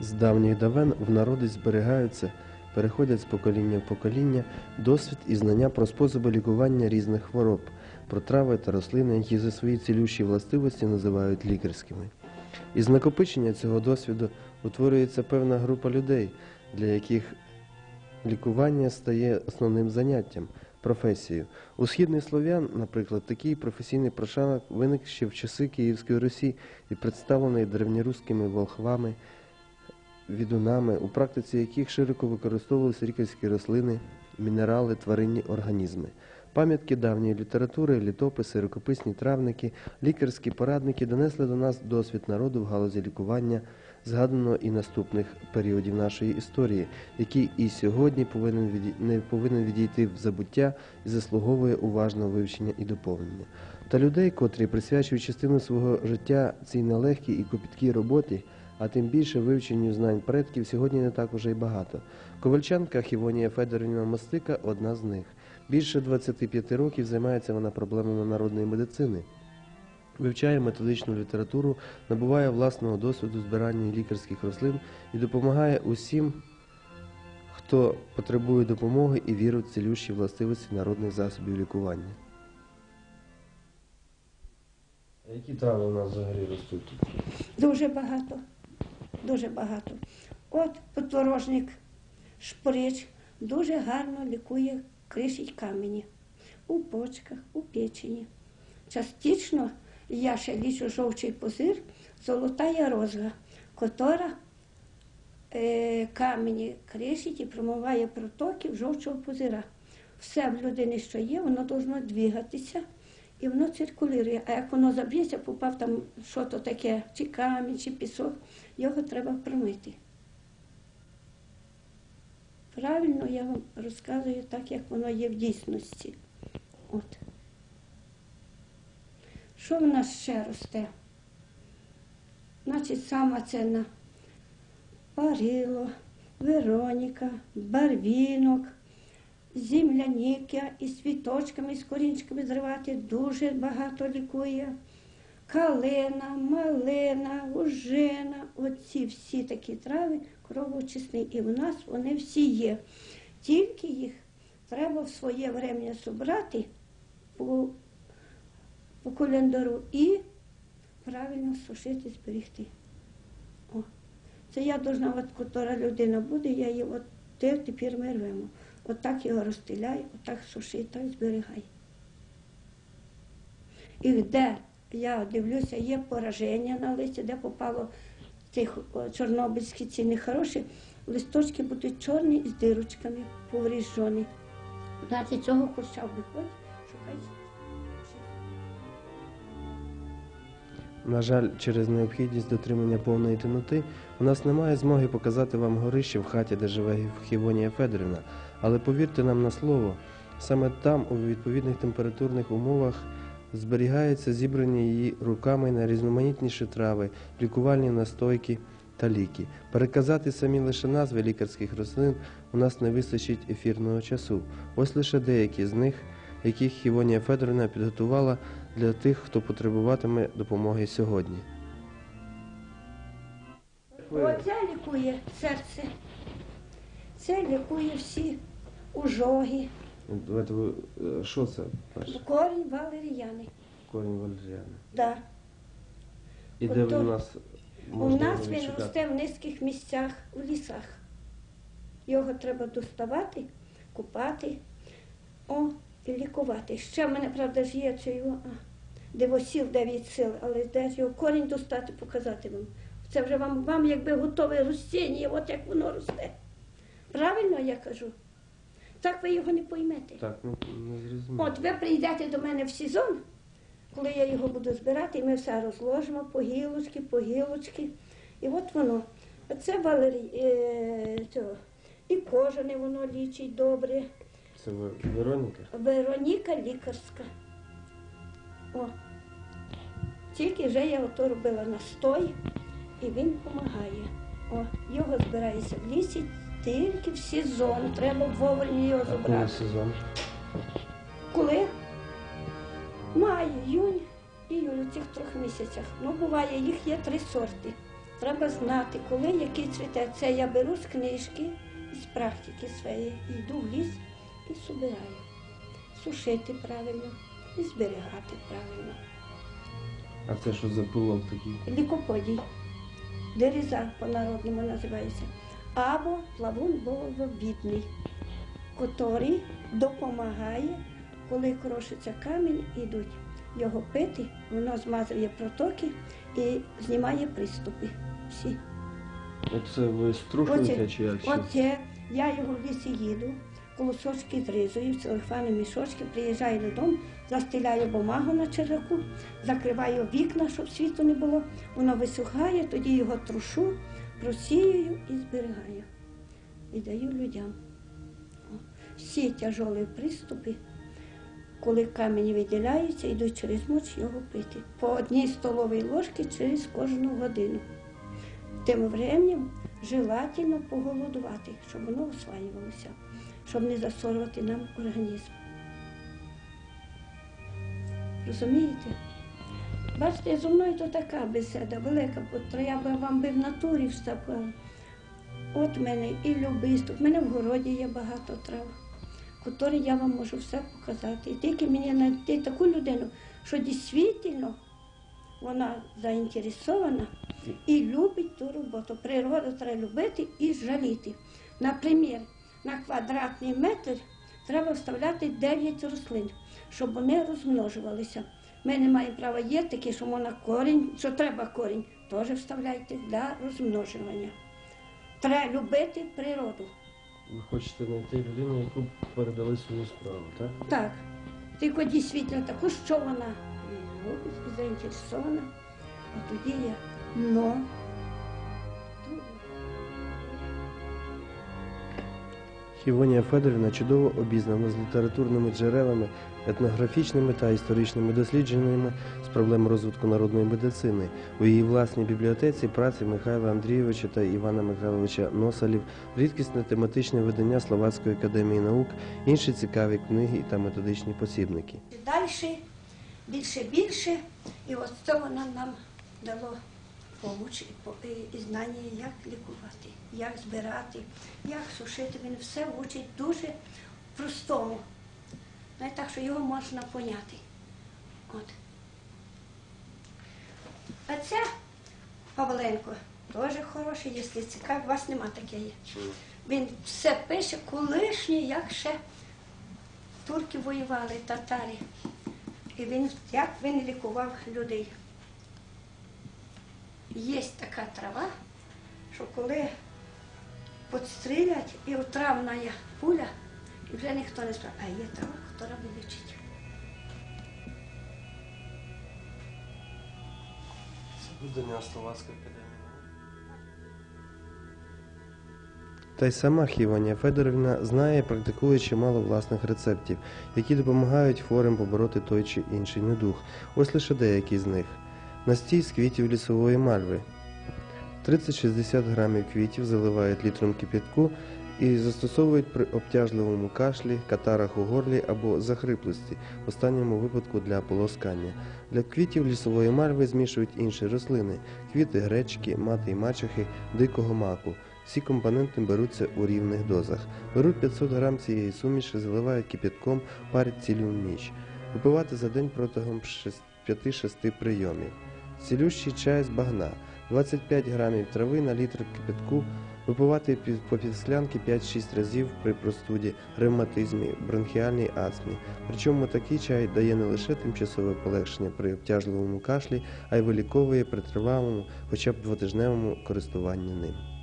З давніх давен в народі зберігаються, переходять з покоління в покоління досвід і знання про способи лікування різних хвороб, про трави та рослини, які за свої цілющі властивості називають лікарськими. Із накопичення цього досвіду утворюється певна група людей, для яких лікування стає основним заняттям, професією. У східних слов'ян, наприклад, такий професійний прошарок виник ще в часи Київської Русі і представлений древньоруськими волхвами, відунами, у практиці яких широко використовувалися лікарські рослини, мінерали, тваринні організми. Пам'ятки давньої літератури, літописи, рукописні травники, лікарські порадники донесли до нас досвід народу в галузі лікування, згаданого і наступних періодів нашої історії, який і сьогодні повинен відій- не повинен відійти в забуття і заслуговує уважного вивчення і доповнення. Та людей, котрі присвячують частину свого життя цій нелегкій і копіткій роботі, а тим більше вивченню знань предків, сьогодні не так уже й багато. Ковальчанка Хівонія Федорівна Мостика одна з них. Більше 25 років займається вона проблемами народної медицини. Вивчає методичну літературу, набуває власного досвіду збирання лікарських рослин і допомагає усім, хто потребує допомоги і вірить в цілющі властивості народних засобів лікування. А які трави у нас взагалі ростуть тут? Дуже багато. Дуже багато. От подорожник шприч дуже гарно лікує кришить камені у почках, у печені. Частично я ще лічу жовчий позир, золотая розга, котра е, камені кришить і промиває протоки в жовчого позира. Все в людини, що є, воно повинно двигатися і воно циркулює. А як воно заб'ється, попав там що то таке, чи камінь, чи пісок, його треба промити. Правильно я вам розказую так, як воно є в дійсності. От. Що в нас ще росте? Значить, сама цена парило, Вероніка, барвінок, земляніка із цвіточками, з корінчиками зривати дуже багато лікує. Калина, малина, ужина, оці всі такі трави кровоочисні. І в нас вони всі є. Тільки їх треба в своє время зібрати по, по календару і правильно сушити, зберегти. О. Це я должна, от котра людина буде, я її от тепер ми рвемо. От так його розстеляй, отак суши, так зберігай. І де я дивлюся, є пораження на листі, де попало цих чорнобильські ці нехороші, листочки будуть чорні з дирочками повріжжені. Значить, цього курча виходить, шукай. На жаль, через необхідність дотримання повної темноти у нас немає змоги показати вам горище в хаті, де живе Хівонія Федорівна. Але повірте нам на слово, саме там, у відповідних температурних умовах, зберігаються зібрані її руками найрізноманітніші трави, лікувальні настойки та ліки. Переказати самі лише назви лікарських рослин у нас не вистачить ефірного часу. Ось лише деякі з них, яких Хівонія Федорівна підготувала для тих, хто потребуватиме допомоги сьогодні. Оце лікує серце. Це лікує всі ожоги, Давайте ви е, що це перше? корінь валеріяни. Корінь валеріани. Да. І де Ото в нас У можна нас його він відшукати? росте в низьких місцях, у лісах. Його треба доставати, купати, о, і лікувати. Ще в мене, правда, ж є цей о, а, дивосіл дев'ять сил, але де ж його корінь достати, показати вам. Це вже вам, вам якби готове ростіння, от як воно росте. Правильно я кажу? Так ви його не поймете. Так, ну не зрозуміло. От ви прийдете до мене в сезон, коли я його буду збирати, і ми все розложимо по гілочки, по гілочки. І от воно. Оце валері... е, цього. І кожане воно лічить добре. Це Вероніка? Вероніка лікарська. О. Тільки вже я ото робила настой, і він допомагає. О, його збирається в лісі тільки в сезон. Треба вовремя його А коли забрати. сезон? Коли? Май, июнь, іюль у цих трьох місяцях. Ну, буває, їх є три сорти. Треба знати, коли який цвіте. Це я беру з книжки, з практики своєї, йду в ліс і собираю. Сушити правильно і зберігати правильно. А це що за пилок такий? Лікоподій, дереза по-народному називається, або плавун головідний, який допомагає, коли крошиться камінь, ідуть його пити, воно змазує протоки і знімає приступи. Всі. Оце ви струшуєте чи як? Оце я його в лісі їду, колосочки зрізую, в мішочки, приїжджаю додому, застеляю бумагу на чердаку, закриваю вікна, щоб світу не було. Воно висухає, тоді його трушу, просіюю і зберігаю. І даю людям. Всі тяжолі приступи, коли камінь виділяється, йдуть через моч його пити. По одній столовій ложці через кожну годину. Тим временем желательно поголодувати, щоб воно усваювалося, щоб не засорювати нам організм. Розумієте? Бачите, зі мною то така бесіда велика, бо я би вам би в натурі вступала. От мене і любисток, в мене в городі є багато трав, котрі я вам можу все показати. І тільки мені знайти таку людину, що дійсно вона заінтересована і любить ту роботу. Природу треба любити і жаліти. Наприклад, на квадратний метр треба вставляти 9 рослин, щоб вони розмножувалися. Ми не маємо права є такі, що можна корінь, що треба корінь, теж вставляйте для розмножування. Треба любити природу. Ви хочете знайти людину, яку передали свою справу, так? Так. Тільки дійсно таку, що вона любить і заінтересована, а тоді я но. Хівонія Федорівна чудово обізнана з літературними джерелами, етнографічними та історичними дослідженнями з проблем розвитку народної медицини. У її власній бібліотеці праці Михайла Андрійовича та Івана Михайловича Носалів, рідкісне тематичне видання Словацької академії наук, інші цікаві книги та методичні посібники. Далі, більше, більше, і от це вона нам дало помочь і, знання, як лікувати, як збирати, як сушити. Він все вчить дуже простому. Навіть так, що його можна поняти. От. А це Павленко теж хороший, якщо цікаво, у вас нема таке є. Він все пише колишнє, як ще турки воювали, татарі. І він, як він лікував людей. Є така трава, що коли підстрілять і отравна є пуля, і вже ніхто не спрашує, а є трава, яка вилічить. Це Словацької академії Та й сама Хіванія Федорівна знає і практикує чимало власних рецептів, які допомагають хворим побороти той чи інший недух. Ось лише деякі з них. Настій з квітів лісової мальви. 30-60 грамів квітів заливають літром кипятку і застосовують при обтяжливому кашлі, катарах у горлі або захриплості, в останньому випадку для полоскання. Для квітів лісової мальви змішують інші рослини квіти гречки, мати й мачехи, дикого маку. Всі компоненти беруться у рівних дозах. Беруть 500 грам цієї суміші, заливають кипятком, парять цілу ніч. Випивати за день протягом 5-6 прийомів. Цілющий чай з багна. 25 грамів трави на літр кипятку. Випивати по півсклянки 5-6 разів при простуді, ревматизмі, бронхіальній астмі. Причому такий чай дає не лише тимчасове полегшення при обтяжливому кашлі, а й виліковує при тривалому, хоча б двотижневому користуванні ним.